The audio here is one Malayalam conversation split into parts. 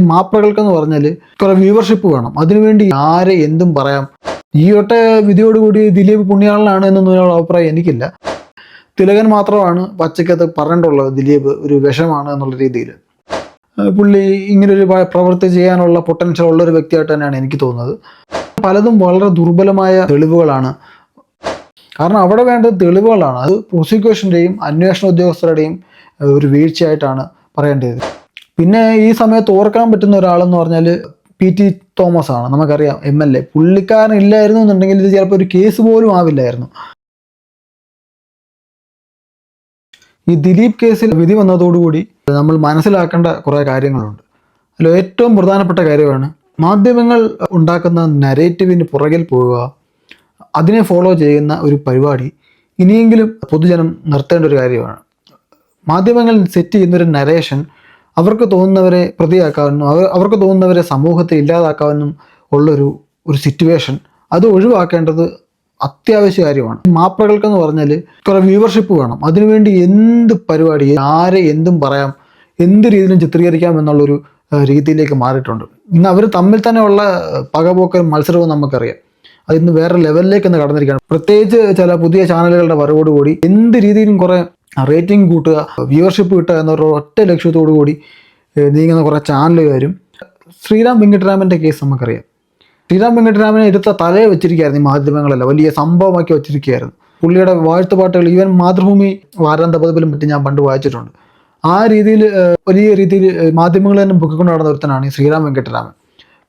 മാപ്രകൾക്കെന്ന് പറഞ്ഞാൽ കുറെ വ്യൂവർഷിപ്പ് വേണം. അതിനുവേണ്ടി ആരെ എന്തും പറയാം. ഈ ഒട്ട വിധിയോടുകൂടി ദിലീപ് പുണ്യാളനാണ് എന്നൊന്നും അഭിപ്രായം എനിക്കില്ല. തിലകൻ മാത്രമാണ് പച്ചക്കത്ത് പറഞ്ഞിട്ടുള്ളത് ദിലീപ് ഒരു വിഷമാണ് എന്നുള്ള രീതിയിൽ പുള്ളി ഇങ്ങനൊരു പ്രവൃത്തി ചെയ്യാനുള്ള പൊട്ടൻഷ്യൽ ഉള്ള ഒരു വ്യക്തിയായിട്ട് തന്നെയാണ് എനിക്ക് തോന്നുന്നത്. പലതും വളരെ ദുർബലമായ തെളിവുകളാണ്. കാരണം അവിടെ വേണ്ടത് തെളിവുകളാണ്. അത് പ്രോസിക്യൂഷന്റെയും അന്വേഷണ ഉദ്യോഗസ്ഥരുടെയും ഒരു വീഴ്ചയായിട്ടാണ് പറയേണ്ടത്. പിന്നെ ഈ സമയത്ത് ഓർക്കാൻ പറ്റുന്ന ഒരാളെന്ന് പറഞ്ഞാൽ പി ടി തോമസ് ആണ്. നമുക്കറിയാം എം എൽ എ. പുള്ളിക്കാരൻ ഇല്ലായിരുന്നു എന്നുണ്ടെങ്കിൽ ഇത് ചിലപ്പോൾ ഒരു കേസ് പോലും ആവില്ലായിരുന്നു. ഈ ദിലീപ് കേസിൽ വിധി വന്നതോടുകൂടി നമ്മൾ മനസ്സിലാക്കേണ്ട കുറേ കാര്യങ്ങളുണ്ട്. അതിൽ ഏറ്റവും പ്രധാനപ്പെട്ട കാര്യമാണ് മാധ്യമങ്ങൾ ഉണ്ടാക്കുന്ന നരേറ്റീവിന് പുറകിൽ പോവുക അതിനെ ഫോളോ ചെയ്യുന്ന ഒരു പരിപാടി ഇനിയെങ്കിലും പൊതുജനം നിർത്തേണ്ട ഒരു കാര്യമാണ്. മാധ്യമങ്ങൾ സെറ്റ് ചെയ്യുന്നൊരു നരേഷൻ അവർക്ക് തോന്നുന്നവരെ പ്രതിയാക്കാമെന്നും അവർ അവർക്ക് തോന്നുന്നവരെ സമൂഹത്തെ ഇല്ലാതാക്കാമെന്നും ഉള്ളൊരു ഒരു സിറ്റുവേഷൻ അത് ഒഴിവാക്കേണ്ടത് അത്യാവശ്യ കാര്യമാണ്. മാപ്പിളകൾക്കെന്ന് പറഞ്ഞാൽ കുറേ വ്യൂവർഷിപ്പ് വേണം. അതിനുവേണ്ടി എന്ത് പരിപാടി ആരെ എന്തും പറയാം എന്ത് രീതിയിലും ചിത്രീകരിക്കാം എന്നുള്ളൊരു രീതിയിലേക്ക് മാറിയിട്ടുണ്ട്. ഇന്ന് അവർ തമ്മിൽ തന്നെ ഉള്ള പകപോക്കൽ മത്സരവും നമുക്കറിയാം. അത് ഇന്ന് വേറെ ലെവലിലേക്ക് ഒന്ന് കടന്നിരിക്കുകയാണ്. പ്രത്യേകിച്ച് ചില പുതിയ ചാനലുകളുടെ വരവോടുകൂടി എന്ത് രീതിയിലും കുറെ റേറ്റിംഗ് കൂട്ടുക വ്യൂവർഷിപ്പ് കിട്ടുക എന്നൊരു ഒറ്റ ലക്ഷ്യത്തോടു കൂടി നീങ്ങുന്ന കുറേ ചാനലുകാരും ശ്രീറാം വെങ്കിട്ടരാമന്റെ കേസ് നമുക്കറിയാം. ശ്രീറാം വെങ്കിട്ടരാമനെ എടുത്ത തലയെ വെച്ചിരിക്കുകയായിരുന്നു ഈ മാധ്യമങ്ങളെല്ലാം വലിയ സംഭവമാക്കി വെച്ചിരിക്കുകയായിരുന്നു. പുള്ളിയുടെ വാഴ്ത്തുപാട്ടുകൾ ഈവൻ മാതൃഭൂമി വാരാന്ത പതിപ്പിലും മറ്റും ഞാൻ പണ്ട് വായിച്ചിട്ടുണ്ട്. ആ രീതിയിൽ വലിയ രീതിയിൽ മാധ്യമങ്ങൾ തന്നെ പൊക്കിക്കൊണ്ട് നടന്ന ഒരുത്തനാണ് ഈ ശ്രീറാം വെങ്കട്ടരാമൻ.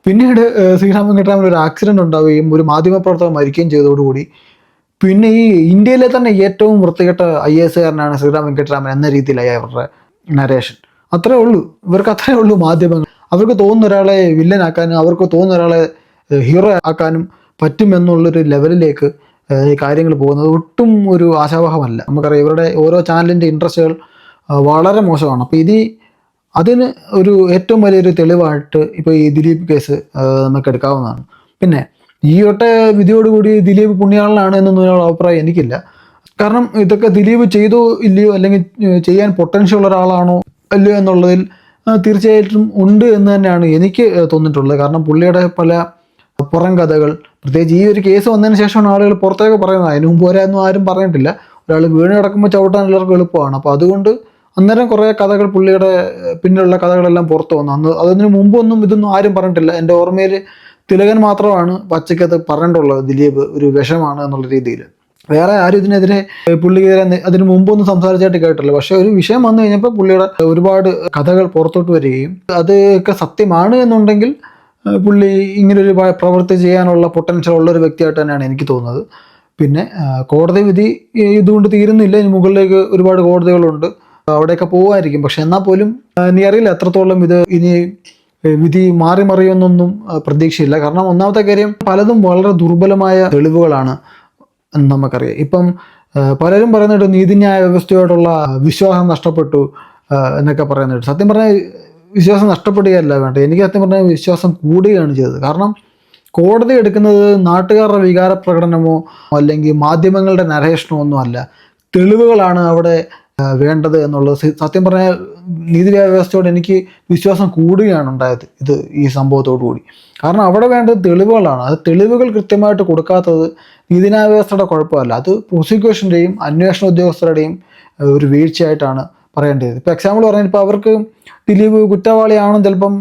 പിന്നീട് ശ്രീറാം വെങ്കട്ടരാമൻ ഒരു ആക്സിഡന്റ് ഉണ്ടാവുകയും ഒരു മാധ്യമപ്രവർത്തകൻ മരിക്കുകയും ചെയ്തതോടുകൂടി പിന്നെ ഈ ഇന്ത്യയിലെ തന്നെ ഏറ്റവും വൃത്തികെട്ട ഐ എസ് കാരനാണ് ശ്രീറാം വെങ്കട്ടരാമൻ എന്ന രീതിയിലായി അവരുടെ നരേഷൻ അത്രേ ഉള്ളൂ. ഇവർക്ക് അത്രേ ഉള്ളൂ മാധ്യമങ്ങൾ. അവർക്ക് തോന്നുന്ന ഒരാളെ വില്ലനാക്കാനും അവർക്ക് തോന്നുന്ന ഒരാളെ ഹീറോ ആക്കാനും പറ്റുമെന്നുള്ളൊരു ലെവലിലേക്ക് ഈ കാര്യങ്ങൾ പോകുന്നത് ഒട്ടും ഒരു ആശാവഹമല്ല. നമുക്കറിയാം ഇവരുടെ ഓരോ ചാനലിന്റെ ഇൻട്രസ്റ്റുകൾ വളരെ മോശമാണ്. അപ്പോൾ ഇത് അതിന് ഒരു ഏറ്റവും വലിയൊരു തെളിവായിട്ട് ഇപ്പോൾ ഈ ദിലീപ് കേസ് നമുക്ക് എടുക്കാവുന്നതാണ്. പിന്നെ ഈ വിധിയോടുകൂടി ദിലീപ് പുണ്യാളനാണ് എന്നൊന്നും അഭിപ്രായം എനിക്കില്ല. കാരണം ഇതൊക്കെ ദിലീപ് ചെയ്തോ ഇല്ലയോ അല്ലെങ്കിൽ ചെയ്യാൻ പൊട്ടൻഷ്യൽ ഉള്ള ഒരാളാണോ അല്ലയോ എന്നുള്ളതിൽ തീർച്ചയായിട്ടും ഉണ്ട് എന്ന് തന്നെയാണ് എനിക്ക് തോന്നിയിട്ടുള്ളത്. കാരണം പുള്ളിയുടെ പല പുറം കഥകൾ പ്രത്യേകിച്ച് ഈ ഒരു കേസ് വന്നതിന് ശേഷമാണ് ആളുകൾ പുറത്തേക്ക് പറയുന്നത്. അതിന് മുമ്പ് വരെ ഒന്നും ആരും പറഞ്ഞിട്ടില്ല. ഒരാൾ വീണ് കിടക്കുമ്പോൾ ചവിട്ടാൻ എല്ലാവർക്കും എളുപ്പമാണ്. അപ്പോൾ അതുകൊണ്ട് അന്നേരം കുറേ കഥകൾ പുള്ളിയുടെ പിന്നിലുള്ള കഥകളെല്ലാം പുറത്തു വന്നു. അന്ന് അതിന് മുമ്പൊന്നും ഇതൊന്നും ആരും പറഞ്ഞിട്ടില്ല. എന്റെ ഓർമ്മയിൽ തിലകൻ മാത്രമാണ് പച്ചക്കത്ത് പറഞ്ഞിട്ടുള്ളത് ദിലീപ് ഒരു വിഷമാണ് എന്നുള്ള രീതിയിൽ. വേറെ ആരും ഇതിനെതിരെ പുള്ളിക്കെതിരെ അതിന് മുമ്പൊന്നും സംസാരിച്ചായിട്ട് കേട്ടില്ല പക്ഷെ ഒരു വിഷയം വന്നു കഴിഞ്ഞപ്പോൾ പുള്ളിയുടെ ഒരുപാട് കഥകൾ പുറത്തോട്ട് വരികയും അതൊക്കെ സത്യമാണ് എന്നുണ്ടെങ്കിൽ പുള്ളി ഇങ്ങനൊരു പ്രവൃത്തി ചെയ്യാനുള്ള പൊട്ടൻഷ്യൽ ഉള്ള ഒരു വ്യക്തിയായിട്ട് തന്നെയാണ് എനിക്ക് തോന്നുന്നത്. പിന്നെ കോടതി വിധി ഇതുകൊണ്ട് തീരുന്നില്ല. ഇനി മുകളിലേക്ക് ഒരുപാട് കോടതികളുണ്ട്. അവിടെയൊക്കെ പോകുമായിരിക്കും പക്ഷെ എന്നാൽ പോലും ഇനി അറിയില്ല. എത്രത്തോളം ഇത് ഇനി വിധി മാറി മറിയുമെന്നൊന്നും പ്രതീക്ഷയില്ല. കാരണം ഒന്നാമത്തെ കാര്യം പലതും വളരെ ദുർബലമായ തെളിവുകളാണ് നമുക്കറിയാം. ഇപ്പം പലരും പറയുന്നുണ്ട് നീതിന്യായ വ്യവസ്ഥയോടുള്ള വിശ്വാസം നഷ്ടപ്പെട്ടു എന്നൊക്കെ പറയുന്നുണ്ട്. സത്യം പറഞ്ഞാൽ വിശ്വാസം നഷ്ടപ്പെടുകയല്ല വേണ്ടത്. എനിക്ക് സത്യം പറഞ്ഞാൽ വിശ്വാസം കൂടുകയാണ് ചെയ്തത്. കാരണം കോടതി എടുക്കുന്നത് നാട്ടുകാരുടെ വികാര പ്രകടനമോ അല്ലെങ്കിൽ മാധ്യമങ്ങളുടെ നരേഷണമോ ഒന്നും അല്ല. തെളിവുകളാണ് അവിടെ വേണ്ടത് എന്നുള്ളത് സത്യം പറഞ്ഞാൽ നീതി വ്യവസ്ഥയോട് എനിക്ക് വിശ്വാസം കൂടുകയാണ് ഉണ്ടായത് ഇത് ഈ സംഭവത്തോടു കൂടി. കാരണം അവിടെ വേണ്ടത് തെളിവുകളാണ്. അത് തെളിവുകൾ കൃത്യമായിട്ട് കൊടുക്കാത്തത് നീതിന്യായ വ്യവസ്ഥയുടെ കുഴപ്പമല്ല. അത് പ്രോസിക്യൂഷന്റെയും അന്വേഷണ ഉദ്യോഗസ്ഥരുടെയും ഒരു വീഴ്ചയായിട്ടാണ് പറയേണ്ടത്. ഇപ്പോൾ എക്സാമ്പിൾ പറഞ്ഞാൽ ഇപ്പോൾ അവർക്ക് ദിലീപ് കുറ്റവാളിയാണെന്ന് ചിലപ്പം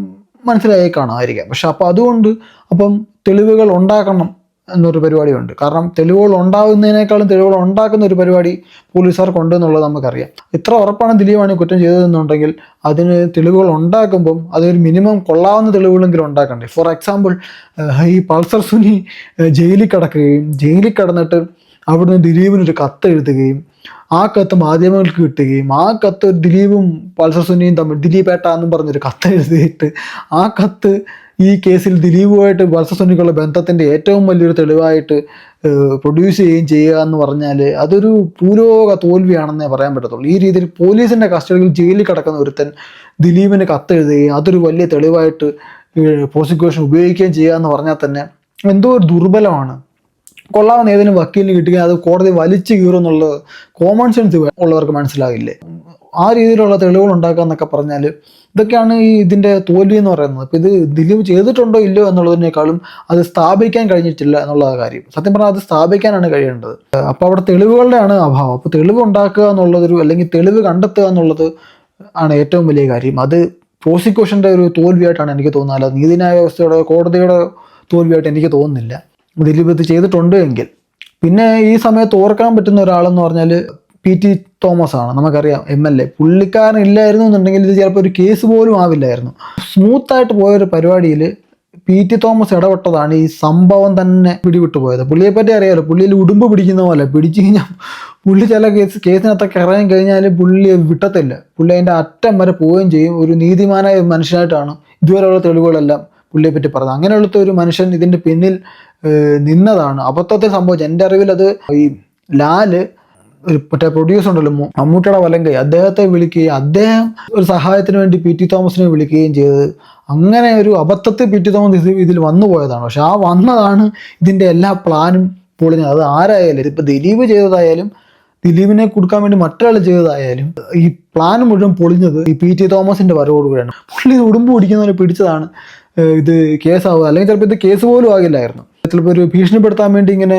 മനസ്സിലായി കാണുമായിരിക്കാം. പക്ഷെ അപ്പോൾ അതുകൊണ്ട് അപ്പം തെളിവുകൾ ഉണ്ടാക്കണം എന്നൊരു പരിപാടിയുണ്ട്. കാരണം തെളിവുകൾ ഉണ്ടാകുന്നതിനേക്കാളും തെളിവുകൾ ഉണ്ടാക്കുന്ന ഒരു പരിപാടി പോലീസുകാർക്കുണ്ട് എന്നുള്ളത് നമുക്കറിയാം. ഇത്ര ഉറപ്പാണ് ദിലീപാണ് കുറ്റം ചെയ്തതെന്നുണ്ടെങ്കിൽ അതിന് തെളിവുകൾ ഉണ്ടാക്കുമ്പം അതൊരു മിനിമം കൊള്ളാവുന്ന തെളിവുകളെങ്കിലും ഉണ്ടാക്കണ്ടേ. ഫോർ എക്സാമ്പിൾ ഈ പൾസർ സുനി ജയിലിൽ കിടക്കുകയും ജയിലിൽ കിടന്നിട്ട് അവിടുന്ന് ദിലീപിനൊരു കത്ത് എഴുതുകയും ആ കത്ത് മാധ്യമങ്ങൾക്ക് കിട്ടുകയും ആ കത്ത് ദിലീപും പൾസർ സുനിയും തമ്മിൽ ദിലീപ് ഏട്ട എന്നും പറഞ്ഞൊരു കത്ത് എഴുതിയിട്ട് ആ കത്ത് ഈ കേസിൽ ദിലീപുമായിട്ട് പൾസർ സുനിക്കുള്ള ബന്ധത്തിന്റെ ഏറ്റവും വലിയൊരു തെളിവായിട്ട് പ്രൊഡ്യൂസ് ചെയ്യുകയും ചെയ്യുക എന്ന് പറഞ്ഞാൽ അതൊരു പൂരോഗ തോൽവിയാണെന്നേ പറയാൻ പറ്റത്തുള്ളൂ. ഈ രീതിയിൽ പോലീസിന്റെ കസ്റ്റഡിയിൽ ജയിലിൽ കിടക്കുന്ന ഒരുത്തൻ ദിലീപിന് കത്തെഴുതുകയും അതൊരു വലിയ തെളിവായിട്ട് പ്രോസിക്യൂഷൻ ഉപയോഗിക്കുകയും ചെയ്യുക എന്ന് പറഞ്ഞാൽ തന്നെ എന്തോ ഒരു ദുർബലമാണ്. കൊള്ളാവുന്ന ഏതെങ്കിലും വക്കീലിന് കിട്ടുകയും അത് കോടതി വലിച്ചു കീറും എന്നുള്ളത് കോമൺ സെൻസ് ഉള്ളവർക്ക് മനസ്സിലാകില്ലേ ആ രീതിയിലുള്ള തെളിവുകൾ ഉണ്ടാക്കുക എന്നൊക്കെ പറഞ്ഞാൽ ഇതൊക്കെയാണ് ഈ ഇതിന്റെ തോൽവി എന്ന് പറയുന്നത്. അപ്പോൾ ഇത് ദിലീപ് ചെയ്തിട്ടുണ്ടോ ഇല്ലയോ എന്നുള്ളതിനേക്കാളും അത് സ്ഥാപിക്കാൻ കഴിഞ്ഞിട്ടില്ല എന്നുള്ള കാര്യം. സത്യം പറഞ്ഞാൽ അത് സ്ഥാപിക്കാനാണ് കഴിയേണ്ടത്. അപ്പോൾ അവിടെ തെളിവുകളുടെയാണ് അഭാവം. അപ്പോൾ തെളിവ് ഉണ്ടാക്കുക എന്നുള്ളതൊരു അല്ലെങ്കിൽ തെളിവ് കണ്ടെത്തുക എന്നുള്ളത് ആണ് ഏറ്റവും വലിയ കാര്യം. അത് പ്രോസിക്യൂഷന്റെ ഒരു തോൽവിയായിട്ടാണ് എനിക്ക് തോന്നുന്നത്. അല്ലാതെ നീതിന്യായ വ്യവസ്ഥയുടെ കോടതിയുടെ തോൽവിയായിട്ട് എനിക്ക് തോന്നുന്നില്ല. ദിലീപ് ഇത് ചെയ്തിട്ടുണ്ട് എങ്കിൽ. പിന്നെ ഈ സമയത്ത് ഓർക്കാൻ പറ്റുന്ന ഒരാളെന്ന് പറഞ്ഞാൽ പി ടി തോമസ് ആണ് നമുക്കറിയാം എം എൽ എ. പുള്ളിക്കാരൻ ഇല്ലായിരുന്നു എന്നുണ്ടെങ്കിൽ ഇത് ചിലപ്പോൾ ഒരു കേസ് പോലും ആവില്ലായിരുന്നു. സ്മൂത്തായിട്ട് പോയൊരു പരിപാടിയിൽ പി ടി തോമസ് ഇടപെട്ടതാണ് ഈ സംഭവം തന്നെ പിടിവിട്ടു പോയത്. പുള്ളിയെ പറ്റി അറിയാലോ പുള്ളിയിൽ ഉടുമ്പ് പിടിക്കുന്ന പോലെ പിടിച്ചു കഴിഞ്ഞാൽ പുള്ളി ചില കേസ് കേസിനകത്തൊക്കെ ഇറങ്ങി കഴിഞ്ഞാൽ പുള്ളി വിട്ടത്തില്ല. പുള്ളി അതിന്റെ അറ്റം വരെ പോവുകയും ചെയ്യും. ഒരു നീതിമാനായ മനുഷ്യനായിട്ടാണ് ഇതുവരെയുള്ള തെളിവുകളെല്ലാം പുള്ളിയെ പറ്റി പറഞ്ഞത്. അങ്ങനെയുള്ള ഒരു മനുഷ്യൻ ഇതിന്റെ പിന്നിൽ നിന്നതാണ്. അബദ്ധത്തിൽ സംഭവിച്ചത് എന്റെ അറിവിൽ അത് ഈ ലാൽ ഒരു മറ്റേ പ്രൊഡ്യൂസർ ഉണ്ടല്ലോ മമ്മൂട്ടിയുടെ വലങ്കൈ. അദ്ദേഹത്തെ വിളിക്കുകയും അദ്ദേഹം ഒരു സഹായത്തിന് വേണ്ടി പി ടി തോമസിനെ വിളിക്കുകയും ചെയ്തത്. അങ്ങനെ ഒരു അബദ്ധത്തിൽ പി ടി തോമസ് ഇത് ഇതിൽ വന്നു പോയതാണ്. പക്ഷെ ആ വന്നതാണ് ഇതിന്റെ എല്ലാ പ്ലാനും പൊളിഞ്ഞത്. അത് ആരായാലും ഇതിപ്പോൾ ദിലീപ് ചെയ്തതായാലും ദിലീപിനെ കൊടുക്കാൻ വേണ്ടി മറ്റൊരാൾ ചെയ്തതായാലും ഈ പ്ലാൻ മുഴുവൻ പൊളിഞ്ഞത് ഈ പി ടി തോമസിന്റെ വരവോടുകൂടിയാണ്. പുള്ളി ഉടുമ്പ് പിടിക്കുന്നവരെ പിടിച്ചതാണ് ഇത് കേസാവുക. അല്ലെങ്കിൽ ചിലപ്പോൾ ഇത് കേസ് പോലും ആകില്ലായിരുന്നു. ചിലപ്പോൾ ഒരു ഭീഷണിപ്പെടുത്താൻ വേണ്ടി ഇങ്ങനെ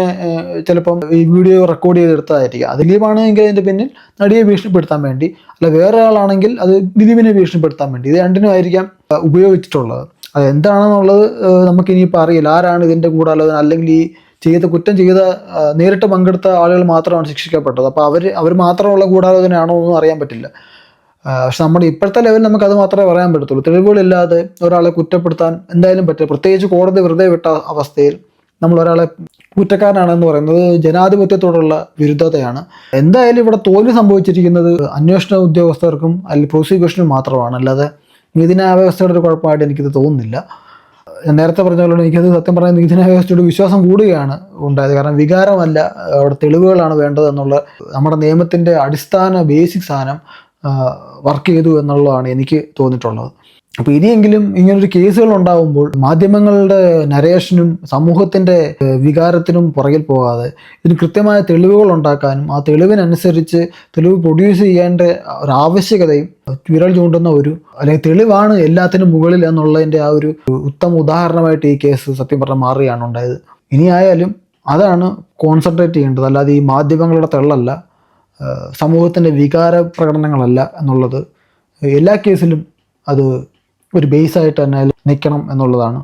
ചിലപ്പം ഈ വീഡിയോ റെക്കോർഡ് ചെയ്തെടുത്തതായിരിക്കും. അത് ദിലീപാണെങ്കിൽ അതിന്റെ പിന്നിൽ നടിയെ ഭീഷണിപ്പെടുത്താൻ വേണ്ടി അല്ല വേറെ ആളാണെങ്കിൽ അത് ദിലീപിനെ ഭീഷണിപ്പെടുത്താൻ വേണ്ടി. ഇത് രണ്ടിനും ആയിരിക്കാം ഉപയോഗിച്ചിട്ടുള്ളത്. അത് എന്താണെന്നുള്ളത് നമുക്കിനിയിപ്പോൾ അറിയില്ല. ആരാണ് ഇതിന്റെ ഗൂഢാലോചന അല്ലെങ്കിൽ ഈ ചെയ്ത കുറ്റം ചെയ്ത നേരിട്ട് പങ്കെടുത്ത ആളുകൾ മാത്രമാണ് ശിക്ഷിക്കപ്പെട്ടത്. അപ്പോൾ അവർ അവർ മാത്രമുള്ള ഗൂഢാലോചനയാണോ ഒന്നും അറിയാൻ പറ്റില്ല. പക്ഷെ നമ്മുടെ ഇപ്പോഴത്തെ ലെവലിൽ നമുക്ക് അത് മാത്രമേ പറയാൻ പറ്റത്തുള്ളൂ. തെളിവുകളില്ലാതെ ഒരാളെ കുറ്റപ്പെടുത്താൻ എന്തായാലും പറ്റില്ല. പ്രത്യേകിച്ച് കോടതി വെറുതെ വിട്ട അവസ്ഥയിൽ നമ്മൾ ഒരാളെ കുറ്റക്കാരനാണെന്ന് പറയുന്നത് ജനാധിപത്യത്തോടുള്ള വിരുദ്ധതയാണ്. എന്തായാലും ഇവിടെ തോൽവി സംഭവിച്ചിരിക്കുന്നത് അന്വേഷണ ഉദ്യോഗസ്ഥർക്കും അല്ലെങ്കിൽ പ്രോസിക്യൂഷനും മാത്രമാണ്. അല്ലാതെ നീതിന്യായ വ്യവസ്ഥയുടെ ഒരു കുഴപ്പമായിട്ട് എനിക്കിത് തോന്നുന്നില്ല. നേരത്തെ പറഞ്ഞ പോലെ എനിക്കത് സത്യം പറഞ്ഞാൽ വ്യവസ്ഥയുടെ വിശ്വാസം കൂടുകയാണ് ഉണ്ടായത്. കാരണം വികാരമല്ല അവിടെ തെളിവുകളാണ് വേണ്ടത് എന്നുള്ള നമ്മുടെ നിയമത്തിന്റെ അടിസ്ഥാന ബേസിക് സാധനം വർക്ക് ചെയ്തു എന്നുള്ളതാണ് എനിക്ക് തോന്നിയിട്ടുള്ളത്. അപ്പോൾ ഇനിയെങ്കിലും ഇങ്ങനൊരു കേസുകൾ ഉണ്ടാകുമ്പോൾ മാധ്യമങ്ങളുടെ നരേഷനും സമൂഹത്തിന്റെ വികാരത്തിനും പുറകിൽ പോകാതെ ഇതിന് കൃത്യമായ തെളിവുകൾ ഉണ്ടാക്കാനും ആ തെളിവിനനുസരിച്ച് തെളിവ് പ്രൊഡ്യൂസ് ചെയ്യേണ്ട ഒരു ആവശ്യകതയും വിരൽ ചൂണ്ടുന്ന ഒരു അല്ലെങ്കിൽ തെളിവാണ് എല്ലാത്തിനും മുകളിൽ എന്നുള്ളതിന്റെ ആ ഒരു ഉത്തമ ഉദാഹരണമായിട്ട് ഈ കേസ് സത്യം പറഞ്ഞാൽ മാറുകയാണ് ഉണ്ടായത്. ഇനിയായാലും അതാണ് കോൺസെൻട്രേറ്റ് ചെയ്യേണ്ടത്. അല്ലാതെ ഈ മാധ്യമങ്ങളുടെ തെള്ളല്ല സമൂഹത്തിന്റെ വികാര പ്രകടനങ്ങളല്ല എന്നുള്ളത്. എല്ലാ കേസിലും അത് ഒരു ബേസ് ആയിട്ട് തന്നെ നിൽക്കണം എന്നുള്ളതാണ്.